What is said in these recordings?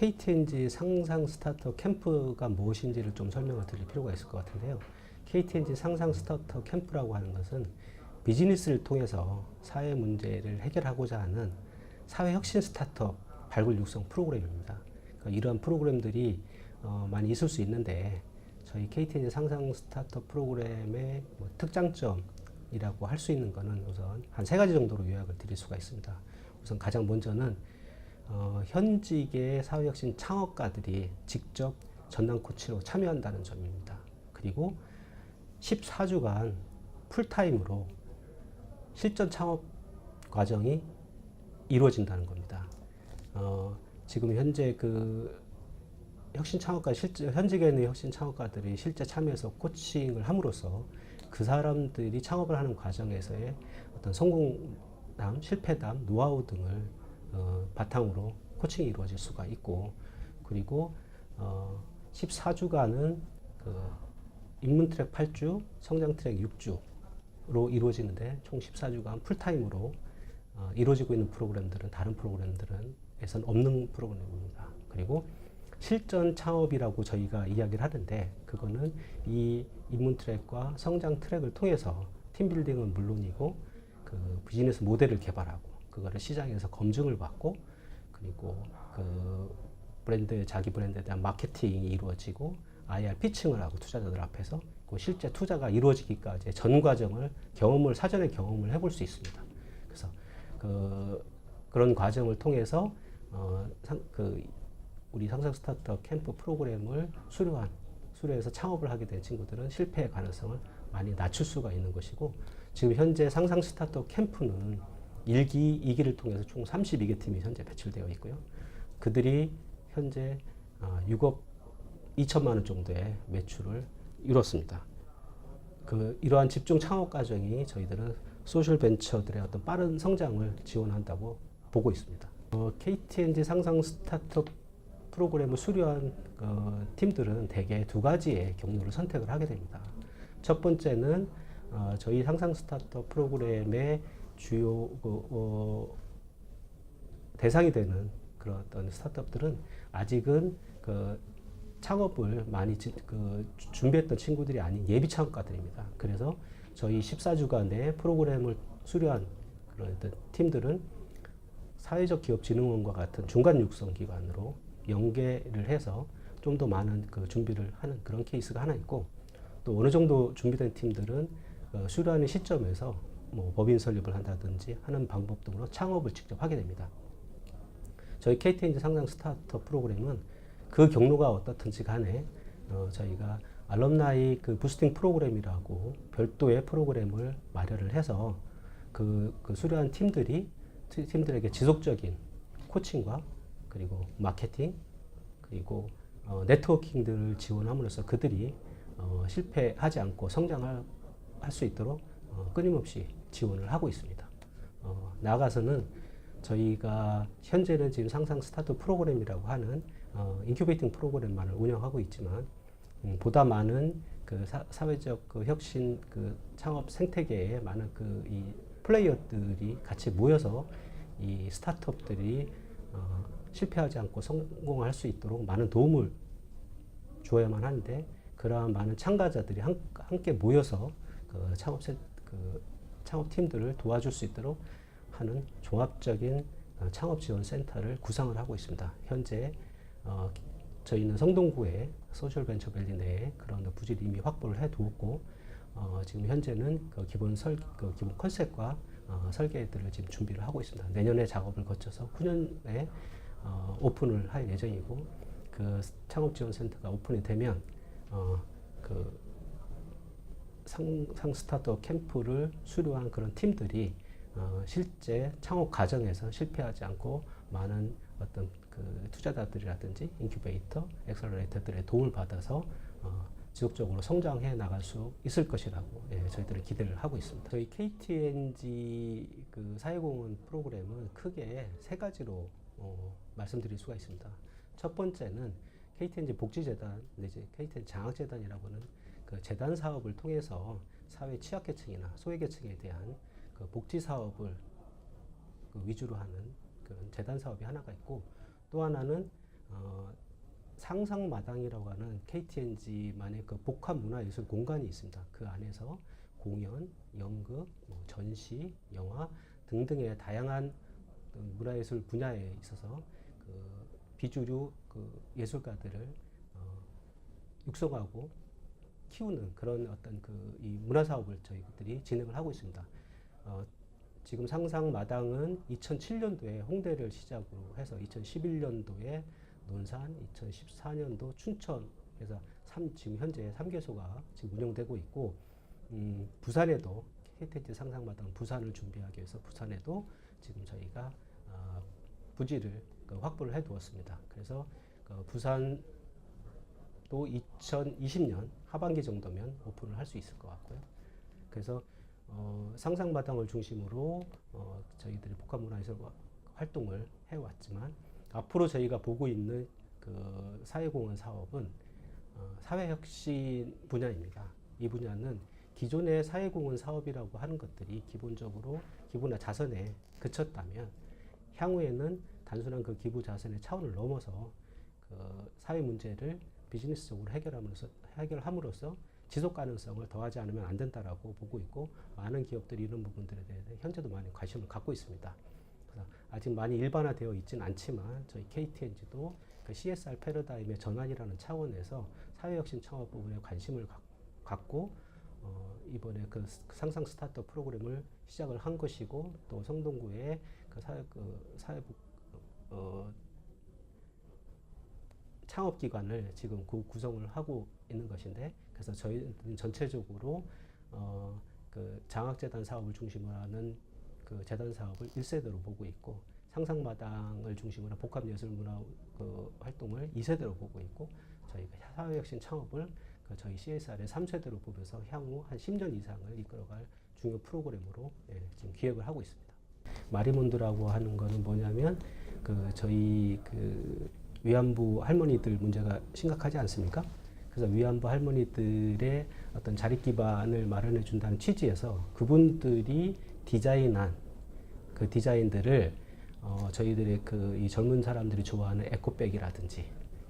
KTNG 상상 스타트업 캠프가 무엇인지를 좀 설명을 드릴 필요가 있을 것 같은데요. KTNG 상상 스타트업 캠프라고 하는 것은 비즈니스를 통해서 사회 문제를 해결하고자 하는 사회 혁신 스타트업 발굴 육성 프로그램입니다. 그러니까 이러한 프로그램들이 어, 많이 있을 수 있는데 저희 KTNG 상상 스타트업 프로그램의 뭐 특장점이라고 할 수 있는 것은 우선 한 세 가지 정도로 요약을 드릴 수가 있습니다. 우선 가장 먼저는 어, 현직의 사회혁신 창업가들이 직접 전담 코치로 참여한다는 점입니다. 그리고 14주간 풀타임으로 실전 창업 과정이 이루어진다는 겁니다. 어, 지금 현재 그 혁신 창업가 실제 현직에 있는 혁신 창업가들이 실제 참여해서 코칭을 함으로써 그 사람들이 창업을 하는 과정에서의 어떤 성공담, 실패담, 노하우 등을 어, 바탕으로 코칭이 이루어질 수가 있고 그리고 어, 14주간은 그 입문 트랙 8주, 성장 트랙 6주로 이루어지는데 총 14주간 풀타임으로 어, 이루어지고 있는 프로그램들은 다른 프로그램들은 에선 없는 프로그램입니다. 그리고 실전 창업이라고 저희가 이야기를 하는데 그거는 이 입문 트랙과 성장 트랙을 통해서 팀 빌딩은 물론이고 그 비즈니스 모델을 개발하고 그거를 시장에서 검증을 받고 그리고 그 브랜드 자기 브랜드에 대한 마케팅이 이루어지고 IR 피칭을 하고 투자자들 앞에서 그 실제 투자가 이루어지기까지 전 과정을 경험을 사전에 경험을 해볼 수 있습니다. 그래서 그 그런 과정을 통해서 어, 상, 그 우리 상상 스타트업 캠프 프로그램을 수료한 수료해서 창업을 하게 된 친구들은 실패의 가능성을 많이 낮출 수가 있는 것이고 지금 현재 상상 스타트업 캠프는 1기, 2기를 통해서 총 32개 팀이 현재 배출되어 있고요. 그들이 현재 어, 6억 2천만 원 정도의 매출을 이뤘습니다. 그 이러한 집중 창업 과정이 저희들은 소셜 벤처들의 어떤 빠른 성장을 지원한다고 보고 있습니다. 어, KTNG 상상 스타트업 프로그램을 수료한 어, 팀들은 대개 두 가지의 경로를 선택을 하게 됩니다. 첫 번째는 어, 저희 상상 스타트업 프로그램의 주요 그, 어, 대상이 되는 그런 어떤 스타트업들은 아직은 그 창업을 많이 지, 그 주- 준비했던 친구들이 아닌 예비 창업가들입니다. 그래서 저희 14주간의 프로그램을 수료한 그런 어떤 팀들은 사회적 기업 진흥원과 같은 중간 육성 기관으로 연계를 해서 좀 더 많은 그 준비를 하는 그런 케이스가 하나 있고 또 어느 정도 준비된 팀들은 어, 수료하는 시점에서 뭐 법인 설립을 한다든지 하는 방법 등으로 창업을 직접 하게 됩니다. 저희 KTNG 상장 스타트업 프로그램은 그 경로가 어떻든지 간에 어, 저희가 알럼나이 그 부스팅 프로그램이라고 별도의 프로그램을 마련을 해서 그, 그 수료한 팀들이 티- 팀들에게 지속적인 코칭과 그리고 마케팅 그리고 어, 네트워킹들을 지원함으로써 그들이 어, 실패하지 않고 성장할 할수 있도록 어, 끊임없이 지원을 하고 있습니다. 어, 나아가서는 저희가 현재는 지금 상상 스타트 프로그램이라고 하는 어, 인큐베이팅 프로그램만을 운영하고 있지만 음, 보다 많은 그 사, 사회적 그 혁신 그 창업 생태계에 많은 그 이 플레이어들이 같이 모여서 이 스타트업들이 어, 실패하지 않고 성공할 수 있도록 많은 도움을 주어야만 하는데 그러한 많은 참가자들이 한, 함께 모여서 그 창업 세, 그 창업 팀들을 도와줄 수 있도록 하는 종합적인 어, 창업 지원 센터를 구상을 하고 있습니다. 현재 어, 저희는 성동구에 소셜 벤처 밸리 내에 그런 부지를 이미 확보를 해 두었고 어, 지금 현재는 그 기본 설, 그 기본 컨셉과 어, 설계들을 지금 준비를 하고 있습니다. 내년에 작업을 거쳐서 후년에 어, 오픈을 할 예정이고 그 창업 지원 센터가 오픈이 되면 어, 그 상, 상 스타트업 캠프를 수료한 그런 팀들이 어, 실제 창업 과정에서 실패하지 않고 많은 어떤 그 투자자들이라든지 인큐베이터, 엑셀러레이터들의 도움을 받아서 어, 지속적으로 성장해 나갈 수 있을 것이라고 예, 저희들은 기대를 하고 있습니다. 저희 KTNG 그 사회공헌 프로그램은 크게 세 가지로 어, 말씀드릴 수가 있습니다. 첫 번째는 KTNG 복지재단 내지 KTNG 장학재단이라고 는 그 재단 사업을 통해서 사회 취약계층이나 소외계층에 대한 그 복지 사업을 그 위주로 하는 그런 재단 사업이 하나가 있고 또 하나는 어, 상상마당이라고 하는 KTNG만의 그 복합 문화예술 공간이 있습니다. 그 안에서 공연, 연극, 뭐 전시, 영화 등등의 다양한 그 문화예술 분야에 있어서 그 비주류 그 예술가들을 어, 육성하고 키우는 그런 어떤 그 이 문화 사업을 저희들이 진행을 하고 있습니다. 어, 지금 상상 마당은 2007년도에 홍대를 시작으로 해서 2011년도에 논산, 2014년도 춘천에서 삼, 지금 현재 3개소가 지금 운영되고 있고 음, 부산에도 KTX 상상 마당 부산을 준비하기 위해서 부산에도 지금 저희가 아, 부지를 그 확보를 해 두었습니다. 그래서 그 부산 도 2020년 하반기 정도면 오픈을 할 수 있을 것 같고요. 그래서 어, 상상마당을 중심으로 어, 저희들이 복합문화예술 활동을 해왔지만 앞으로 저희가 보고 있는 그 사회공헌 사업은 어, 사회혁신 분야입니다. 이 분야는 기존의 사회공헌 사업이라고 하는 것들이 기본적으로 기부나 자선에 그쳤다면 향후에는 단순한 그 기부 자선의 차원을 넘어서 그 사회 문제를 비즈니스적으로 해결함으로써 해결함으로써 지속 가능성을 더하지 않으면 안 된다라고 보고 있고 많은 기업들이 이런 부분들에 대해 현재도 많이 관심을 갖고 있습니다. 아직 많이 일반화되어 있지는 않지만 저희 KTNG도 그 CSR 패러다임의 전환이라는 차원에서 사회혁신 창업 부분에 관심을 가- 갖고 어, 이번에 그 스- 상상 스타트업 프로그램을 시작을 한 것이고 또 성동구에 그 사회 그 사회부 어, 창업 기관을 지금 구, 구성을 하고 있는 것인데 그래서 저희는 전체적으로 어, 그 장학재단 사업을 중심으로 하는 그 재단 사업을 1세대로 보고 있고 상상마당을 중심으로 복합예술문화 그 활동을 2세대로 보고 있고 저희가 사회혁신 창업을 그 저희 CSR의 3세대로 보면서 향후 한 10년 이상을 이끌어갈 중요 프로그램으로 예, 지금 기획을 하고 있습니다. 마리몬드라고 하는 거는 뭐냐면 그 저희 그 위안부 할머니들 문제가 심각하지 않습니까? 그래서 위안부 할머니들의 어떤 자립 기반을 마련해 준다는 취지에서 그분들이 디자인한 그 디자인들을 어, 저희들의 그 이 젊은 사람들이 좋아하는 에코백이라든지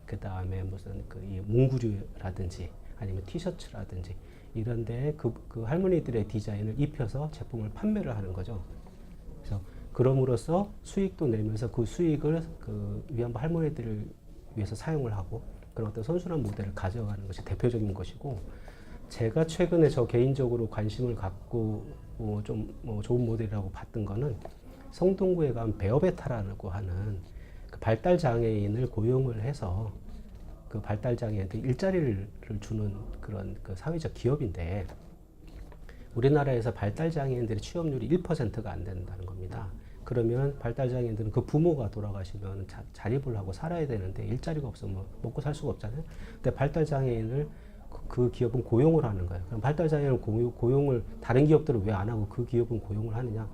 그 다음에 무슨 그 이 문구류라든지 아니면 티셔츠라든지 이런 데에 그, 그 할머니들의 디자인을 입혀서 제품을 판매를 하는 거죠. 그럼으로써 수익도 내면서 그 수익을 그 위안부 할머니들을 위해서 사용을 하고 그런 어떤 선순환 모델을 가져가는 것이 대표적인 것이고 제가 최근에 저 개인적으로 관심을 갖고 어, 좀뭐 좋은 모델이라고 봤던 거는 성동구에 가면 베어베타라고 하는 그 발달 장애인을 고용을 해서 그 발달 장애인들 일자리를 주는 그런 그 사회적 기업인데 우리나라에서 발달 장애인들의 취업률이 1%가 안 된다는 겁니다. 그러면 발달 장애인들은 그 부모가 돌아가시면 자, 자립을 하고 살아야 되는데 일자리가 없으면 먹고 살 수가 없잖아요. 근데 발달 장애인을 그, 그 기업은 고용을 하는 거예요. 그럼 발달 장애인을 고용, 고용 을 다른 기업들은 왜 안 하고 그 기업은 고용을 하느냐?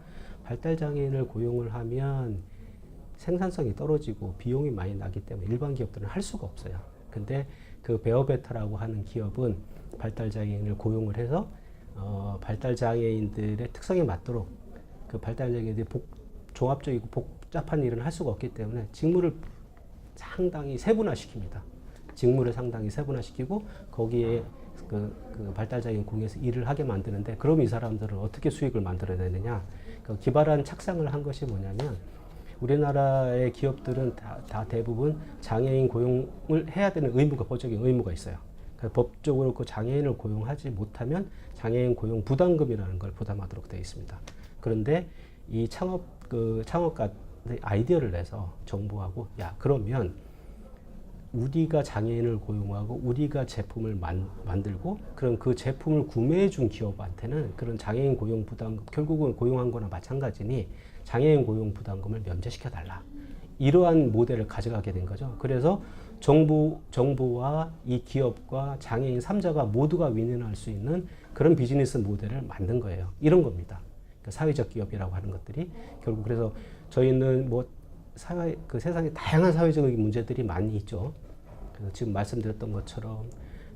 발달 장애인을 고용을 하면 생산성이 떨어지고 비용이 많이 나기 때문에 일반 기업들은 할 수가 없어요. 근데 그 베어베타라고 하는 기업은 발달 장애인을 고용을 해서 어, 발달 장애인들의 특성에 맞도록 그 발달 장애인들이 복, 종합적이고 복잡한 일은 할 수가 없기 때문에 직무를 상당히 세분화시킵니다. 직무를 상당히 세분화시키고 거기에 그, 그 발달 장애인 공에서 일을 하게 만드는데 그럼 이 사람들은 어떻게 수익을 만들어내느냐? 그 기발한 착상을 한 것이 뭐냐면 우리나라의 기업들은 다, 다 대부분 장애인 고용을 해야 되는 의무가 법적인 의무가 있어요. 그 법적으로 그 장애인을 고용하지 못하면 장애인 고용 부담금이라는 걸 부담하도록 되어 있습니다. 그런데 이 창업 그 창업가 아이디어를 내서 정부하고 야 그러면 우리가 장애인을 고용하고 우리가 제품을 만, 만들고 그럼 그 제품을 구매해 준 기업한테는 그런 장애인 고용 부담 결국은 고용한 거나 마찬가지니 장애인 고용 부담금을 면제시켜 달라. 이러한 모델을 가져가게 된 거죠. 그래서 정부 정부와 이 기업과 장애인 삼자가 모두가 윈윈할 수 있는 그런 비즈니스 모델을 만든 거예요. 이런 겁니다. 그 사회적 기업이라고 하는 것들이 결국 그래서 저희는 뭐 사회 그 세상에 다양한 사회적인 문제들이 많이 있죠. 그래서 지금 말씀드렸던 것처럼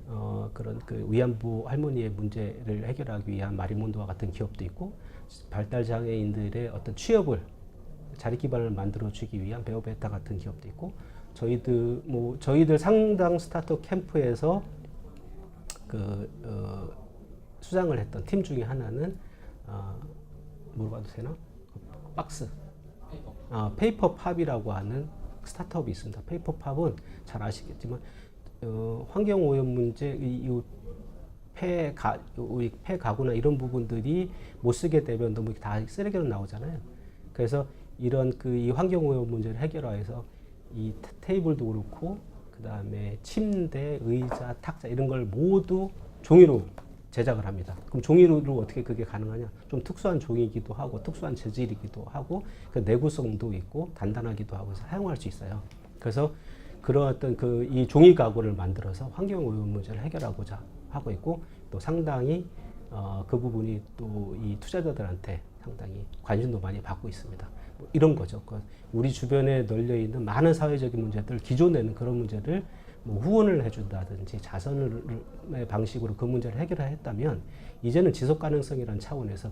어, 그런 그 위안부 할머니의 문제를 해결하기 위한 마리몬드와 같은 기업도 있고 발달 장애인들의 어떤 취업을 자리 기반을 만들어 주기 위한 베어베타 같은 기업도 있고 저희들 뭐 저희들 상당 스타트업 캠프에서 그 어, 수장을 했던 팀 중에 하나는 어, 물어봐도 되나? 박스. 아, 페이퍼팝이라고 하는 스타트업이 있습니다. 페이퍼팝은 잘 아시겠지만 어, 환경 오염 문제 이, 이 폐 가 우리 폐 가구나 이런 부분들이 못 쓰게 되면 너무 다 쓰레기로 나오잖아요. 그래서 이런 그 이 환경 오염 문제를 해결하여서 이 테- 테이블도 그렇고 그 다음에 침대, 의자, 탁자 이런 걸 모두 종이로 제작을 합니다. 그럼 종이로 어떻게 그게 가능하냐? 좀 특수한 종이기도 하고 특수한 재질이기도 하고 그 내구성도 있고 단단하기도 하고 사용할 수 있어요. 그래서 그런 어떤 그 이 종이 가구를 만들어서 환경 오염 문제를 해결하고자 하고 있고 또 상당히 어, 그 부분이 또 이 투자자들한테 상당히 관심도 많이 받고 있습니다. 뭐 이런 거죠. 그 우리 주변에 널려 있는 많은 사회적인 문제들, 기존에는 그런 문제를 뭐 후원을 해준다든지 자선의 방식으로 그 문제를 해결했다면 이제는 지속 가능성이라는 차원에서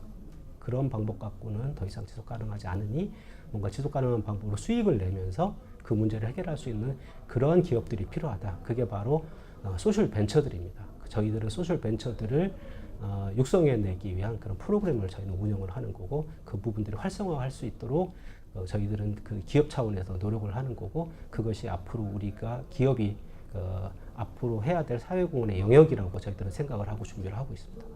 그런 방법 갖고는 더 이상 지속 가능하지 않으니 뭔가 지속 가능한 방법으로 수익을 내면서 그 문제를 해결할 수 있는 그런 기업들이 필요하다. 그게 바로 어, 소셜 벤처들입니다. 저희들은 소셜 벤처들을 어, 육성해내기 위한 그런 프로그램을 저희는 운영을 하는 거고 그 부분들이 활성화할 수 있도록 어, 저희들은 그 기업 차원에서 노력을 하는 거고 그것이 앞으로 우리가 기업이 어, 앞으로 해야 될 사회공헌의 영역이라고 저희들은 생각을 하고 준비를 하고 있습니다.